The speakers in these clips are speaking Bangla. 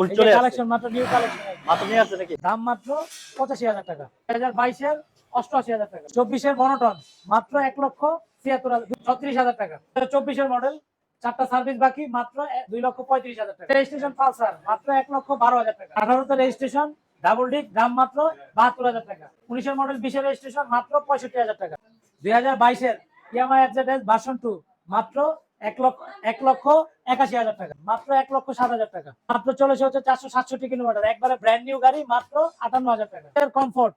ফুল চলে কালেকশন মাত্র নিউ কালেকশন মাত্র নিয়ে আসছে নাকি? দাম মাত্র পঁচাশি হাজার টাকা। দুই হাজার বাইশের অষ্টআশি হাজার টাকা। মনোটন মাত্র এক লক্ষ ছিয়াত্তর হাজার ছত্রিশ হাজার টাকা। মডেল চারটা সার্ভিস বাকি মাত্র এ- লক্ষ পঁয়ত্রিশ হাজার টাকা। রেজিস্ট্রেশন পালসার মাত্র এক লক্ষ বারো হাজার টাকা। আঠারোতে রেজিস্ট্রেশন ডাবল ডিক দাম মাত্র বাহাত্তর হাজার টাকা। উনিশের মডেল বিশের রেজিস্ট্রেশন মাত্র পঁয়ষট্টি হাজার টাকা। দুই হাজার বাইশের ইয়ামাই এফজেড ভার্সন টু মাত্র এক লক্ষ এক লক্ষ একাশি হাজার টাকা। মাত্র এক লক্ষ সাত হাজার টাকা। মাত্র চলেছে হচ্ছে চারশো সাতষট্টি কিলোমিটার। একবারে ব্র্যান্ড নিউ গাড়ি, মাত্র আটান্ন হাজার টাকা। কমফোর্ট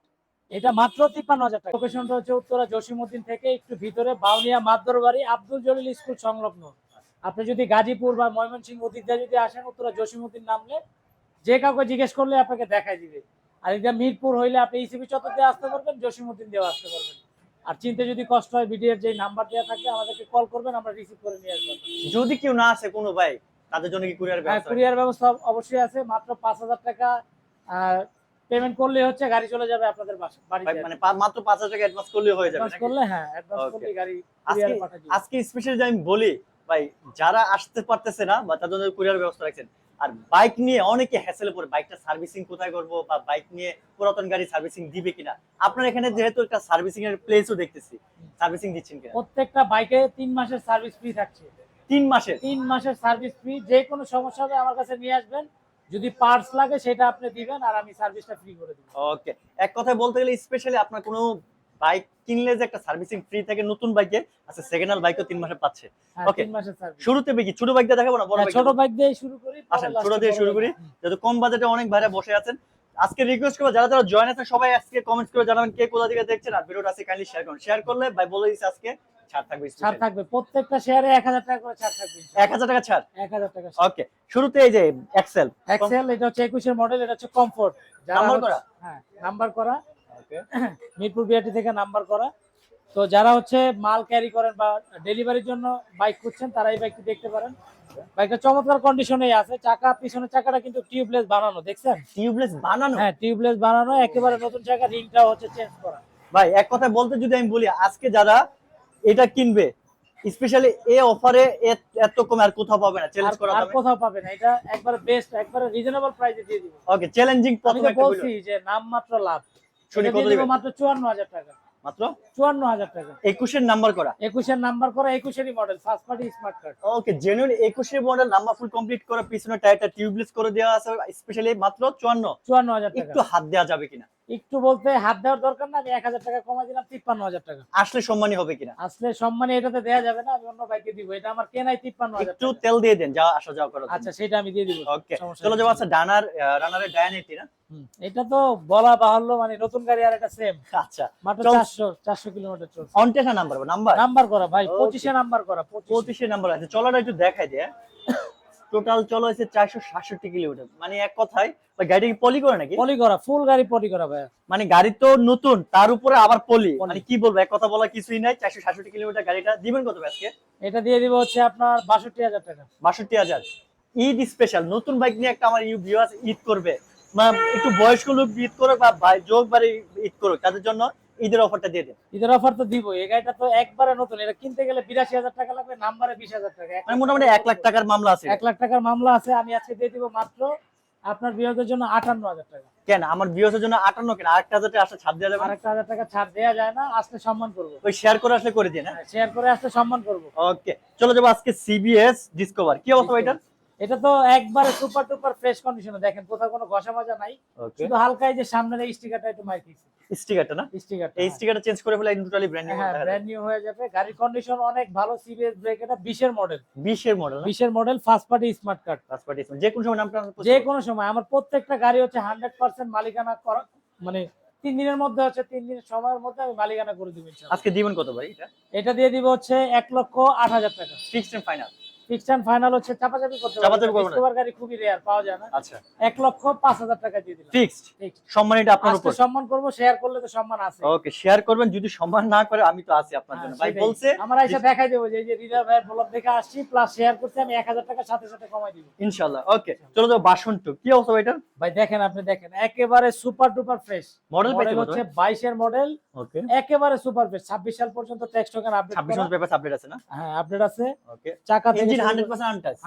এটা মাত্র তিপ্পান্ন হাজার টাকা। লোকেশনটা হচ্ছে উত্তরা জসিমুদ্দিন থেকে একটু ভিতরে বাউনিয়া মাদ্দর বাড়ি আব্দুল জলিল স্কুল সংলগ্ন। আপনি যদি গাজীপুর বা ময়মনসিংহ দিয়ে যদি আসেন, উত্তরা জসিমুদ্দিন নামলে যে কাউকে জিজ্ঞেস করলে আপনাকে দেখাই দিবে। আর এটা মিরপুর হইলে আপনি ইসিবি চত্বর দিয়ে আসতে পারবেন জসিমুদ্দিন দিয়েও আসতে পারবেন। আর চিনতে যদি কষ্ট হয় ভিডিওর যে নাম্বার দেওয়া থাকে আমাদেরকে কল করবেন আমরা রিসিভ করে নিয়ে আসব। যদি কেউ না আসে কোনো ভাই তাদের জন্য কি কুরিয়ার হ্যাঁ ব্যবস্থা? কুরিয়ার ব্যবস্থা অবশ্যই আছে। মাত্র পাঁচ হাজার টাকা পেমেন্ট করলে হচ্ছে গাড়ি চলে যাবে আপনাদের বাড়িতে মানে মাত্র পাঁচ হাজার টাকা অ্যাডভান্স করলে হয়ে যাবে অ্যাডভান্স করলে হ্যাঁ অ্যাডভান্স করলে গাড়ি আজকে কুরিয়ারে পাঠিয়ে আজকে স্পেশালি আমি বলি ভাই যারা আসতে পারতেছে না বা তাদের জন্য কুরিয়ার ব্যবস্থা রাখছেন আর বাইক নিয়ে অনেকে হ্যাসেলে পড়ে। বাইকটা সার্ভিসিং কোথায় করব বা বাইক নিয়ে পুরাতন গাড়ি সার্ভিসিং দিবে কিনা? আপনার এখানে যেহেতু একটা সার্ভিসিং এর প্লেসও দেখতেছি। সার্ভিসিং দিচ্ছেন কিনা? প্রত্যেকটা বাইকে তিন মাসের সার্ভিস ফ্রি থাকছে। তিন মাসের? তিন মাসের সার্ভিস ফ্রি যে কোনো সমস্যা হবে আমার কাছে নিয়ে আসবেন। যদি পার্টস লাগে সেটা আপনি দিবেন আর আমি সার্ভিসটা ফ্রি করে দিব। ওকে এক কথায় বলতে গেলে স্পেশালি আপনার কোনো বাইক কিনলে যে একটা সার্ভিসিং ফ্রি থাকে নতুন বাইকে আচ্ছা সেকেন্ড হ্যান্ড বাইকও তিন মাসে পাচ্ছে। হ্যাঁ মাসের সার্ভিস শুরুতে কি ছোট বাইক দিয়ে দেখাবো না বড় ছোট বাইক দিয়ে শুরু করি আসেন, ছোট দিয়ে শুরু করি। যেহেতু কম বাজেটে অনেক ভাইরা বসে আছেন আজকে রিকোয়েস্ট করব যারা যারা জয়েন আছেন সবাই আজকে কমেন্টস করে জানাবেন কে কোথা থেকে দেখছেন আর ভিডিওটা আজকে কাইন্ডলি শেয়ার করুন। শেয়ার করলে ভাই বলে দিচ্ছে আজকে ছাড় থাকবে ছাড় থাকবে প্রত্যেকটা শেয়ারে এক হাজার টাকা করে ছাড় থাকবে এক হাজার টাকা ছাড়? এক হাজার টাকা ওকে শুরুতে এই যে এক্সেল এক্সেল এটা হচ্ছে একুশের মডেল এটা হচ্ছে কমফোর্ট নাম্বার করা? হ্যাঁ নাম্বার করা। Okay Mirpur B R T থেকে নাম্বার করা। তো যারা হচ্ছে মাল ক্যারি করেন বা ডেলিভারির জন্য বাইক খুঁজছেন তারা এই বাইকটি দেখতে পারেন। বাইকটা চমৎকার কন্ডিশনেই আছে। চাকা পিছনের চাকাটা কিন্তু টিউবলেস বানানো দেখছেন? টিউবলেস বানানো? হ্যাঁ টিউবলেস বানানো একেবারে নতুন চাকা রিংটাও হচ্ছে চেঞ্জ করা। ভাই এক কথায় বলতে যদি আমি বলি আজকে যারা এটা কিনবে স্পেশালি এই অফারে এত কম আর কোথাও পাবে না চ্যালেঞ্জ করা আর কোথাও পাবে না। এটা একবারে বেস্ট একবারে রিজনেবল প্রাইসে দিয়ে দিব। ওকে চ্যালেঞ্জিং প্রথম বলছি যে নামমাত্র লাভ। শুনি কত দিবেন? মাত্র টাকা। মাত্র? চুয়ান্ন হাজার টাকা। একুশের নাম্বার করা? একুশের নাম্বার করা model first party smart card okay genuine একুশের মডেল নাম্বার ফুল কমপ্লিট করা পিছনে টায়ারটা টিউবলেস করে দেওয়া আছে স্পেশালি মাত্র টাকা। একটু হাত দেওয়া যাবে কিনা? একটু বলতে হাত দেওয়ার দরকার না আমি এক হাজার টাকা কমাই দিলাম তিপ্পান্ন হাজার টাকা। আসলে সম্মানী হবে কিনা? আসলে সম্মানে এটাতে দেওয়া যাবে না আমি অন্য বাইকে দিব এটা আমার কেনাই তিপ্পান্ন হাজার একটু তেল দিয়ে দেন যা আসা যাওয়া করা আচ্ছা সেটা আমি দিয়ে দিব ওকে চলো। যাব আচ্ছা ডানার রানারের ডায়ানেটি না? এটা তো বলা বাহুল্য মানে নতুন গাড়ি আর এটা সেম আচ্ছা মাত্র চল। চারশো চারশো কিলোমিটার চলছে। অনটেশা নাম্বার নাম্বার নাম্বার করা ভাই Okay. পঁচিশে নাম্বার করা পঁচিশ। পঁচিশে নাম্বার আছে চলাটা একটু দেখাই দে টোটাল চলো হয়েছে চারশো সাতষট্টি কিলোমিটার। মানে এক কথায় গাড়ি পলি করে নাকি? পলি করা ফুল গাড়ি পলি করা ভাই। মানে গাড়ি তো নতুন তার উপরে আবার পলি। মানে কি বলব এক কথা বলা কিছুই নাই চারশো সাতষট্টি কিলোমিটার গাড়িটা দিবেন কত আজকে? এটা দিয়ে দিব হচ্ছে আপনার বাষট্টি হাজার টাকা। বাষট্টি হাজার। ঈদ স্পেশাল নতুন বাইক নিয়ে একটা আমার ইউ ভিউয়ার্স ঈদ করবে। একটু বয়স্ক লোক ঈদ করুক বা যোগ বাড়ি ঈদ করুক তাদের জন্য ঈদের অফারটা দিয়ে দেন। ঈদের অফার তো দিব। এই গাড়িটা তো একবারে নতুন। এটা কিনতে গেলে বিরাশি হাজার টাকা লাগবে নাম্বারে বিশ হাজার টাকা। মানে মোটামুটি এক লাখ টাকার মামলা আছে। এক লাখ টাকার মামলা আছে আমি আজকে দিয়ে দিব মাত্র আপনার বিরোধের জন্য আটান্ন হাজার টাকা। কেন? আমার ভিউয়ার্সের জন্য আটান্ন কেন? আরেকটা হাজার টাকা ছাড় দেওয়া যাবে আরেকটা হাজার টাকা ছাড় দেওয়া যায় না আসলে সম্মান করব। ওই শেয়ার করে আসলে করে দিন হ্যাঁ? শেয়ার করে আসলে সম্মান করব। ওকে চলো যাব আজকে সিবিএস ডিসকভার কি অবস্থা এটা এটা তো একবারে সুপার টুপার ফ্রেশ কন্ডিশনে দেখেন কোথাও কোনো ঘষা মাজা নাই। শুধু হালকা এই যে সামনের এই স্টিকারটা একটু মার খেয়েছে স্টিকারটা না? স্টিকারটা এই স্টিকারটা চেঞ্জ করে ফেলে টোটালি ব্র্যান্ড নিউ হ্যাঁ ব্র্যান্ড নিউ হয়ে যাবে। গাড়ির কন্ডিশন অনেক ভালো সিবিএস ব্রেক এটা বিশের মডেল বিশের মডেল না? বিশের model first party smart card party যে কোনো সময় নামটা যে কোনো সময়। আমার প্রত্যেকটা গাড়ি হচ্ছে হান্ড্রেড পার্সেন্ট মালিকানা করা মানে তিন দিনের মধ্যে হচ্ছে তিন দিনের সময়ের মধ্যে আমি মালিকানা করে দিব আজকে দিবেন কত ভাই এটা? এটা দিয়ে দিব হচ্ছে এক লক্ষ আট হাজার টাকা। Fixed and final fixed final হচ্ছে চাপাচাপি করতে চাপাচাপি করব না। গাড়ি খুবই রেয়ার পাওয়া যায় না। আচ্ছা। এক লক্ষ পাঁচ হাজার টাকা দিয়ে দিলাম। Fixed Fixed। সম্মানিটা আপনার উপর? সম্মান করব শেয়ার করলে তো সম্মান আছে। ওকে শেয়ার করবেন যদি সম্মান না করে আমি তো আছি আপনার হ্যাঁ, জন্য। ভাই বলছে আমরা এসে দেখাই দেবো যে এই যে ভাইয়ের ব্লগ দেখে আসছি প্লাস শেয়ার করতে আমি এক হাজার টাকা সাথে সাথে কমাই দিব। ইনশাআল্লাহ ওকে চলো বাসন কি অবস্থা ভাই এটা ভাই দেখেন আপনি দেখেন একেবারে সুপার ডুপার ফ্রেশ মডেল হচ্ছে বাইশের মডেল ওকে। একেবারে সুপার ফ্রেশ। ছাব্বিশ সাল পর্যন্ত ট্যাক্স টোকেন আপডেট 26 মাস পেপার আপডেট আছে না? হ্যাঁ আপডেট আছে। ওকে। চাকা ইঞ্জিন 100% আনটাচ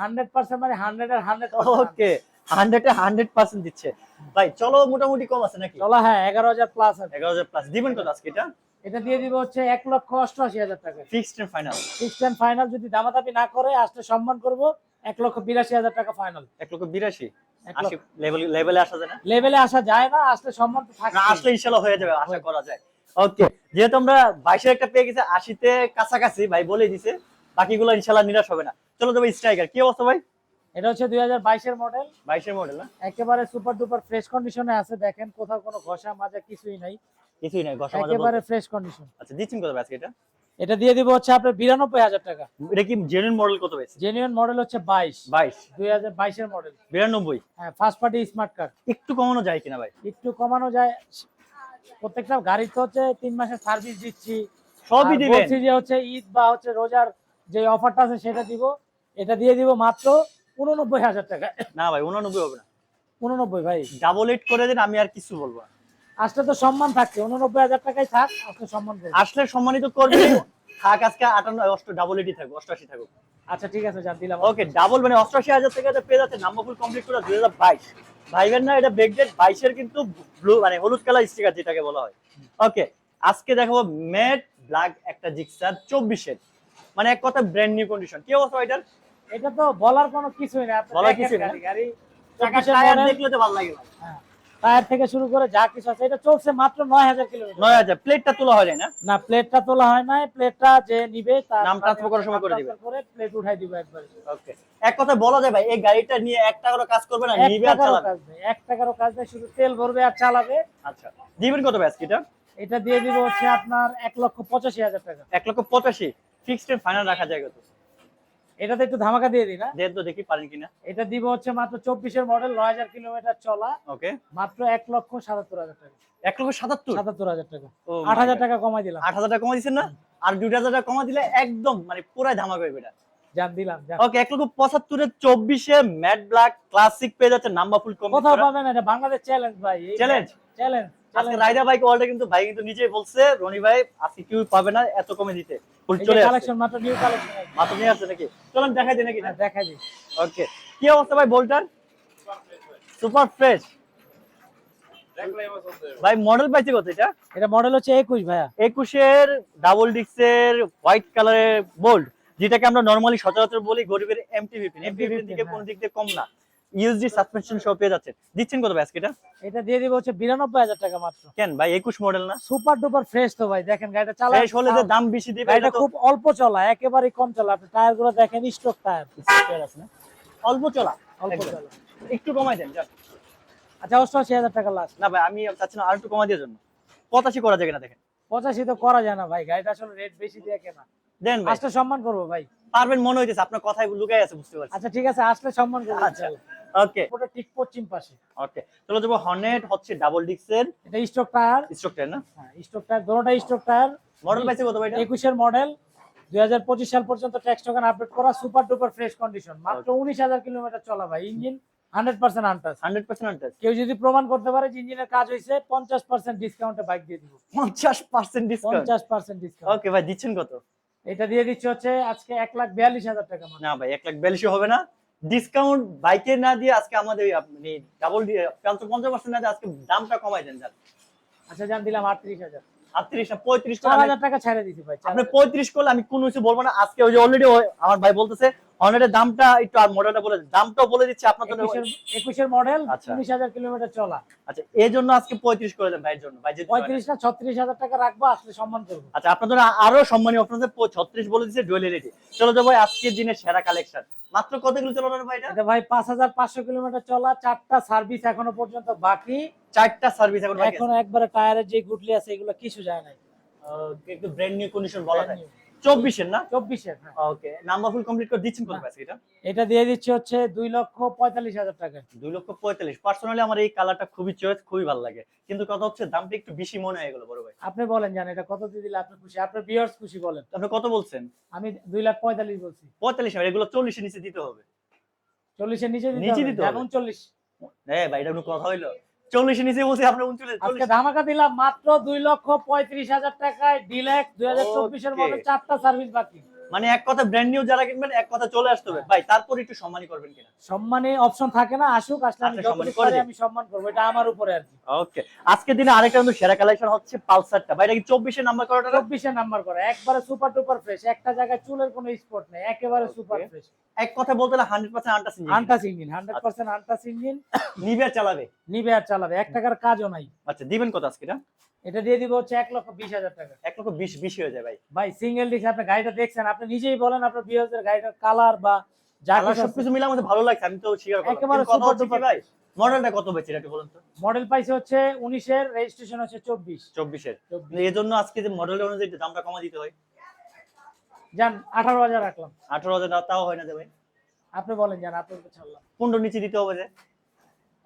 মানে হান্ড্রেড আর হান্ড্রেড ওকে। হান্ড্রেডে হান্ড্রেড পার্সেন্ট দিচ্ছে। ভাই চলো মোটামুটি কম আছে নাকি? চলো হ্যাঁ এগারো হাজার প্লাস আছে। এগারো হাজার প্লাস দিবেন কত আজকে এটা? এটা দিয়ে দিব হচ্ছে এক লক্ষ অষ্টআশি হাজার টাকা। Fixed and final fixed and final যদি দামাদামি না করে আসলে সম্মান করব এক লক্ষ বিরাশি হাজার টাকা ফাইনাল এক লক্ষ বিরাশি? লেভেল আসা যায় না? লেভেলে আসা যায় না আসলে সম্মান আসলে ইনশাল্লাহ হয়ে যাবে আশা করা যায়। ওকে যেহেতু আমরা বাইশের একটা পেয়ে গেছি আশিতে কাছাকাছি ভাই বলে দিছে। বাকিগুলো ইনশাল্লাহ নিরাশ হবে না। চলো তবে স্ট্রাইকার কি অবস্থা ভাই? এটা হচ্ছে দুই হাজার বাইশের মডেল বাইশের মডেল না? একেবারে সুপার ডুপার ফ্রেশ কন্ডিশনে আছে দেখেন। কোথাও কোনো ঘষা মাজা কিছুই নাই। কিছুই নাই ঘষা মাজা একেবারে ফ্রেশ কন্ডিশন আচ্ছা দিচ্ছেন কত আজকে এটা? এটা দিয়ে দিব হচ্ছে আপনার বিরানব্বই হাজার টাকা। এটা কি জেনুইন মডেল কত পেয়েছে জেনুইন মডেল হচ্ছে বাইশ। বাইশ। দুই হাজার বাইশের মডেল বিরানব্বই। হ্যাঁ ফার্স্ট পার্টি স্মার্ট কার্ড একটু কমানো যায় কিনা ভাই? একটু কমানো যায় প্রত্যেকটা গাড়ি তো হচ্ছে তিন মাসের সার্ভিস দিচ্ছি। সবই দিবে দিবেন? বলছি যে হচ্ছে ঈদ বা হচ্ছে রোজার যে অফারটা আছে সেটা দিব। এটা দিয়ে দিব মাত্র উননব্বই হাজার টাকা। না ভাই উননব্বই হবে না। উননব্বই ভাই। ডাবল এইট করে দিন আমি আর কিছু বলব। আসলে তো সম্মান থাকছে উননব্বই হাজার টাকাই থাক আসলে সম্মান আসলে সম্মানিত করবে থাক আজকে আটান্ন অষ্ট ডাবল এইটই থাকবে অষ্টআশি থাকুক। আচ্ছা ঠিক আছে জান দিলাম। ওকে ডাবল মানে অষ্টআশি হাজার থেকে এটা পেয়ে যাচ্ছে নাম্বার ফুল কমপ্লিট করে দুই হাজার বাইশ। ভাইবেন না এটা বেগডেট বাইশের কিন্তু ব্লু মানে হলুদ কালার স্টিকার যেটাকে বলা হয়। ওকে আজকে দেখাবো ম্যাট ব্ল্যাক একটা জিক্সার চব্বিশের। মানে এক কথা ব্র্যান্ড নিউ কন্ডিশন কি অবস্থা এটার এটা তো বলার কোনো কিছুই আপনি বলার কিছুই না? গাড়ি গাড়ি। চাকার 24 এর টায়ার দেখলে তো ভালো লাগে ভাই। টায়ার থেকে শুরু করে যা কিছু আছে এটা চলছে মাত্র নয় হাজার কিলোমিটার। নয় হাজার। প্লেটটা তোলা হয় না? না প্লেটটা তোলা হয় নাই প্লেটটা যে নিবে তার নাম transfer করার সময় করে দিবে। করে প্লেট উঠাই দিবে একবারে। ওকে এক কথা বলা যায় ভাই এই গাড়িটা নিয়ে এক টাকারও কাজ করবে না নিবে আর চালাবে? এক টাকারও কাজ নেই শুধু তেল ভরবে আর চালাবে। আচ্ছা দিবেন কত ব্যাস এটা? এটা দিয়ে দিব হচ্ছে আপনার এক লক্ষ পঁচাশি হাজার টাকা। এক লক্ষ পঁচাশি ফিক্সড ফাইনাল রাখা যায় কত? এটাতে একটু ধামাকা দিয়ে দিই না? দেন তো দেখি পারেন কিনা। এটা দিব হচ্ছে মাত্র চব্বিশের মডেল নয় হাজার কিলোমিটার চলা। ওকে মাত্র এক লক্ষ সাতাত্তর হাজার টাকা। এক লক্ষ সাতাত্তর? সাতাত্তর হাজার টাকা। আট হাজার টাকা কমাই দিলাম। আট হাজার টাকা কমা দিচ্ছেন না? আর দুই হাজার টাকা কমা দিলে একদম মানে পুরাই ধামাকা হইবে এটা। জান দিলাম ওকে এক লক্ষ পঁচাত্তরের চব্বিশে ম্যাট ব্ল্যাক ক্লাসিক পেয়ে যাচ্ছে নাম্বার ফুল কম কোথাও পাবেন না, এটা বাংলাদেশ চ্যালেঞ্জ ভাই। চ্যালেঞ্জ চ্যালেঞ্জ আজকে কিন্তু ভাই কিন্তু নিজেই বলছে রনি ভাই আজকে কেউ পাবে না এত কমে দিতে। চলে কালেকশন মাত্র নিউ কালেকশন মাত্র নিয়ে আসছে নাকি? চলেন দেখাই দিই নাকি? দেখাই দিই। ওকে কি অবস্থা ভাই বোল্টার? সুপার ফ্রেশ ভাই মডেল পাইছে কত এটা? এটা মডেল হচ্ছে একুশ ভাইয়া। একুশের ডাবল ডিক্সের হোয়াইট কালারের বোল্ড যেটাকে আমরা নর্মালি সচরাচর বলি গরিবের পিন এমটিভি MTV দিকে হ্যাঁ। কোন দিক দিয়ে কম না। ইউএসডি সাসপেনশন সহ পেয়ে যাচ্ছে। দিচ্ছেন কত ব্যাস এটা? এটা দিয়ে দিব হচ্ছে বিরানব্বই হাজার টাকা মাত্র। কেন ভাই একুশ মডেল না? সুপার ডুপার ফ্রেশ তো ভাই দেখেন গাড়িটা চালা ফ্রেশ হলে যে দাম বেশি দিবে এটা খুব অল্প চলা একেবারে কম চলা। আপনি টায়ারগুলো দেখেন স্টক টায়ার আছে না? অল্প চলা। অল্প চলা। একটু কমাই দেন। আচ্ছা অষ্টআশি হাজার টাকা লাস্ট না ভাই আমি চাচ্ছি না আর একটু কমাই দেওয়ার জন্য। পঁচাশি করা যায় না দেখেন। পঁচাশি তো করা যায় না ভাই গাড়িটা আসলে রেট বেশি দিয়ে কেনা। দেন ভাই। আসলে সম্মান করব ভাই। পারবেন মনে হইতেছে আপনার কথাই লুকাই আছে বুঝতে পারছি। আচ্ছা ঠিক আছে আসলে সম্মান করব আচ্ছা ওকে। ওটা ঠিক পশ্চিম পাশে। ওকে চলো যাব হর্নেট হচ্ছে ডাবল ডিক্সের এটা স্টক টায়ার স্ট্রোক টায়ার না? হ্যাঁ স্টক টায়ার দুটোটা স্টক টায়ার মডেল পাইছে কত ভাই এটা একুশের মডেল দুই হাজার পঁচিশ সাল পর্যন্ত ট্যাক্স টোকেন আপডেট করা সুপার ডুপার ফ্রেশ কন্ডিশন মাত্র উনিশ হাজার কিলোমিটার চলা ভাই engine hundred percent untouch hundred percent untouch কেউ যদি প্রমাণ করতে পারে যে ইঞ্জিনের কাজ ডিসকাউন্টে বাইক দিয়ে দিব। ডিসকাউন্ট ওকে ভাই দিচ্ছেন কত? এটা দিয়ে দিচ্ছে হচ্ছে আজকে এক লাখ বিয়াল্লিশ হাজার টাকা। না ভাই এক লাখ বিয়াল্লিশ হবে না। ডিসকাউন্ট বাইকে না দিয়ে আজকে আমাদের আপনি ডাবল দিয়ে পঞ্চাশ পার্সেন্ট না দিয়ে আজকে দামটা কমাই দেন যান। আচ্ছা জান দিলাম আটত্রিশ হাজার। আটত্রিশ না পঁয়ত্রিশ চার হাজার টাকা ছেড়ে দিছি ভাই আপনি হাজার। পঁয়ত্রিশ করলে আমি কোনো কিছু বলব না। আজকে ওই যে অলরেডি আমার ভাই বলতেছে হর্নেটের দামটা একটু আর মডেলটা বলে দামটাও বলে দিচ্ছে আপনার জন্য। মডেল আচ্ছা। কিলোমিটার চলা। আচ্ছা এই জন্য আজকে পঁয়ত্রিশ করে দেন ভাইয়ের জন্য। ভাই যেতে পারে না। পঁয়ত্রিশ না ছত্রিশ হাজার টাকা রাখব আসলে সম্মান করব। আচ্ছা আপনার জন্য আরও সম্মানীয় অপশন ছত্রিশ বলে দিচ্ছে ডুয়েলিটি চলো যাব আজকের দিনের সেরা কালেকশন মাত্র কত কিলো না ভাই এটা ভাই পাঁচ হাজার পাঁচশো কিলোমিটার চলা চারটা সার্ভিস এখনও পর্যন্ত বাকি। চারটা সার্ভিস এখন বাকি এখন একবারে টায়ারের যে গুটলি আছে এগুলো কিছু যায় নাই। আছে একটু ব্র্যান্ড নিউ কন্ডিশন বলা যায়। চব্বিশের না? চব্বিশের হ্যাঁ। ওকে নাম্বার ফুল কমপ্লিট করে দিচ্ছেন কত পাইছে এটা? এটা দিয়ে দিচ্ছে হচ্ছে দুই লক্ষ পঁয়তাল্লিশ হাজার টাকা। দুই লক্ষ পঁয়তাল্লিশ। পার্সোনালি আমার এই কালারটা খুবই চয়েস খুবই ভালো লাগে। কিন্তু কথা হচ্ছে দামটা একটু বেশি মনে হয়ে গেল বড় ভাই। আপনি বলেন জান এটা কত দিয়ে দিলে আপনি খুশি? আপনার বিয়ার্স খুশি বলেন। আপনি কত বলছেন? আমি দুই লাখ পঁয়তাল্লিশ বলছি। পঁয়তাল্লিশ হাজার এগুলো চল্লিশের নিচে দিতে হবে। চল্লিশের নিচে নিচে দিতে হবে? হবে। উনচল্লিশ হ্যাঁ ভাই এটা কোনো কথা হইল? চল্লিশের নিচে বলছি আপনার উনচল্লিশ ধামাকা দিলাম মাত্র দুই লক্ষ পঁয়ত্রিশ হাজার টাকায় ডিলেক্স দুই হাজার চব্বিশের. মধ্যে চারটা সার্ভিস বাকি মানে এক কথা ব্র্যান্ড নিউ যারা কিনবেন এক কথা চলে আসতে হবে। ভাই তারপর একটু সম্মানই করবেন কিনা? সম্মানে অপশন থাকে না আসুক আসলে আমি আচ্ছা, সম্মান করে আমি সম্মান করব এটা আমার উপরে আর কি। ওকে আজকে দিনে আরেকটা কিন্তু সেরা কালেকশন হচ্ছে পালসারটা। ভাই এটা কি চব্বিশের নাম্বার করাটা না? চব্বিশের নাম্বার করা একবারে সুপার টুপার ফ্রেশ একটা জায়গায় চুলের কোনো স্পট নেই একেবারে সুপার ফ্রেশ এক কথা বলতে হলে hundred percent untouch untouch engine hundred percent untouch engine নিবে চালাবে? নিবে আর চালাবে এক টাকার কাজও নাই। আচ্ছা দিবেন কত আজকে না এটা দিয়ে দিব হচ্ছে এক লক্ষ বিশ হাজার টাকা। এক লক্ষ বিশ বিশ হয়ে যায় ভাই। ভাই সিঙ্গেল ডিস্ক আপনি গাড়িটা দেখছেন আপনি নিজেই বলেন আপনার বিহাজের গাড়িটার কালার বা যা সবকিছু মিলে আমাদের ভালো লাগছে আমি তো স্বীকার একেবারে ভাই মডেলটা কত বেচে বলুন তো? মডেল পাইছে হচ্ছে রেজিস্ট্রেশন হচ্ছে চব্বিশ। চব্বিশের। চব্বিশ। এই জন্য আজকে যে মডেল অনুযায়ী দামটা কমা দিতে হয়। যান আঠারো হাজার রাখলাম। আঠারো হাজার তাও হয় না দেবে আপনি বলেন যান আপনার উপর ছাড়লাম। পনেরো নিচে দিতে হবে যে।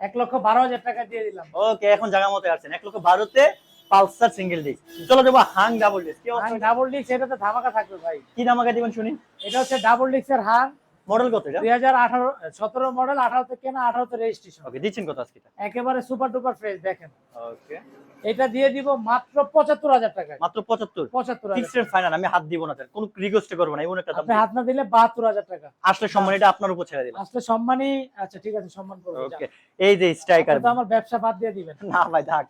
এক লক্ষ বারো হাজার টাকা দিয়ে দিলাম। ওকে এখন জায়গা মতো আসছেন। এক লক্ষ বারোতে পালসার সিঙ্গেল ডিস্ক। চলো যাব হাং ডাবল ডিস্ক কি অবস্থা? ডাবল ডিস্ক এটাতে ধামাকা থাকবে ভাই। কি আগে দিবেন শুনি? এটা হচ্ছে ডাবল ডিস্কের হার মডেল কত এটা? দুই হাজার আঠারো সতেরো মডেল আঠারোতে কেনা আঠারোতে রেজিস্ট্রেশন ওকে দিচ্ছেন কত আজকে একেবারে সুপার ডুপার ফ্রেশ দেখেন। ওকে এটা দিয়ে দিব মাত্র পঁচাত্তর হাজার টাকায়। মাত্র পঁচাত্তর? পঁচাত্তর হাজার ফিক্সড ফাইনাল আমি হাত দিব না স্যার কোনো রিকোয়েস্ট করব না এমন একটা দাম আপনি হাত না দিলে বাহাত্তর হাজার টাকা। আসলে সম্মান এটা আপনার উপর ছেড়ে দিলাম। আসলে সম্মানই আচ্ছা ঠিক আছে সম্মান করব ওকে এই যে স্ট্রাইকার তো আমার ব্যবসা বাদ দিয়ে দিবেন। না ভাই থাক।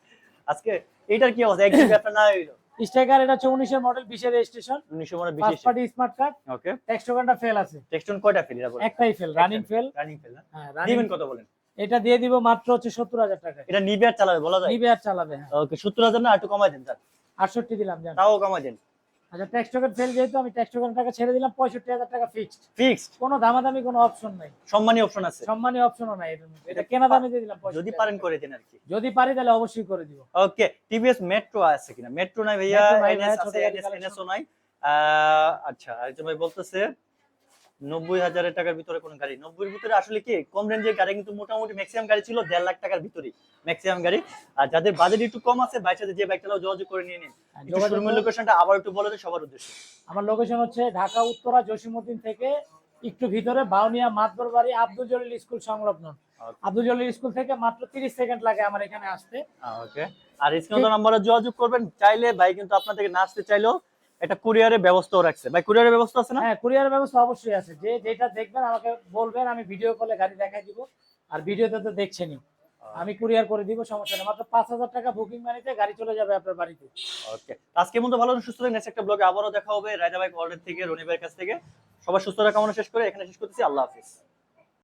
আজকে এটার কি অবস্থা? একদিন ব্যাপার না হইল। স্ট্রাইকার এটা হচ্ছে উনিশের মডেল বিশের রেজিস্ট্রেশন উনিশশো মডেল বিশেষ party smart card okay tax টোকেনটা ফেল আছে। টেক্সটন কয়টা ফেল এটা বলেন একটাই file running file running file না? হ্যাঁ দিবেন কত বলেন? এটা দিয়ে দিব মাত্র হচ্ছে সত্তর হাজার টাকা। এটা নিবে আর চালাবে বলা যায়? নিবে আর চালাবে হ্যাঁ। ওকে সত্তর হাজার না একটু কমাই দেন স্যার। আটষট্টি দিলাম জান। তাও কমাই দেন। আচ্ছা ট্যাক্স টোকেন ফেল যেহেতু আমি টেক্সট টোকেন টাকা ছেড়ে দিলাম পঁয়ষট্টি হাজার টাকা ফিক্সড ফিক্সড কোনো দামাদামি কোনো অপশন নাই। সম্মানী অপশন আছে? সম্মানী অপশনও নাই। এটা কেনা দামে দিয়ে দিলাম যদি পারেন করে দেন আর কি। যদি পারি তাহলে অবশ্যই করে দিব। ওকে টিভিএস মেট্রো আছে কিনা? মেট্রো নাই ভাইয়া এনএস আছে এনএস এনএসও নাই। আচ্ছা আরেকজন ভাই বলতেছে নব্বই হাজারের টাকার ভিতরে কোন গাড়ি। নব্বইয়ের ভিতরে আসলে কি কম রেঞ্জের গাড়ি কিন্তু মোটামুটি ম্যাক্সিমাম গাড়ি ছিল দেড় লাখ টাকার ভিতরে ম্যাক্সিমাম গাড়ি। আর যাদের বাজেট একটু কম আছে বাইক সাথে যে বাইক চালাও যোগাযোগ করে নিয়ে নিন। হ্যাঁ, শোরুমের লোকেশনটা আবার একটু বলে সবার উদ্দেশ্যে। আমার লোকেশন হচ্ছে ঢাকা উত্তরা জসিমুদ্দিন থেকে একটু ভিতরে বাউনিয়া মাতবর বাড়ি আব্দুল জলিল স্কুল সংলগ্ন. আব্দুল জলিল স্কুল থেকে মাত্র তিরিশ সেকেন্ড লাগে আমার এখানে আসতে। ওকে আর স্ক্রিন নাম্বারে যোগাযোগ করবেন চাইলে ভাই কিন্তু আপনার থেকে না আসতে চাইলেও একটা কুরিয়ারের ব্যবস্থাও রাখছে। ভাই কুরিয়ারের ব্যবস্থা আছে না? হ্যাঁ কুরিয়ার ব্যবস্থা অবশ্যই আছে। যে যেটা দেখবেন আমাকে বলবেন আমি ভিডিও কলে গাড়ি দেখাই দিব। আর ভিডিওতে তো দেখছেনই। আমি কুরিয়ার করে দিব সমস্যা নেই। মাত্র পাঁচ হাজার টাকা বুকিং মানিতে গাড়ি চলে যাবে আপনার বাড়িতে। ওকে আজকে মতো ভালো সুস্থ থাকেন। নেক্সট একটা ব্লগে আবারও দেখা হবে রায়দা ভাই ওয়ার্ল্ডের থেকে রনি ভাইয়ের কাছ থেকে। সবার সুস্থতা কামনা শেষ করে এখানে শেষ করতেছি। আল্লাহ হাফিজ।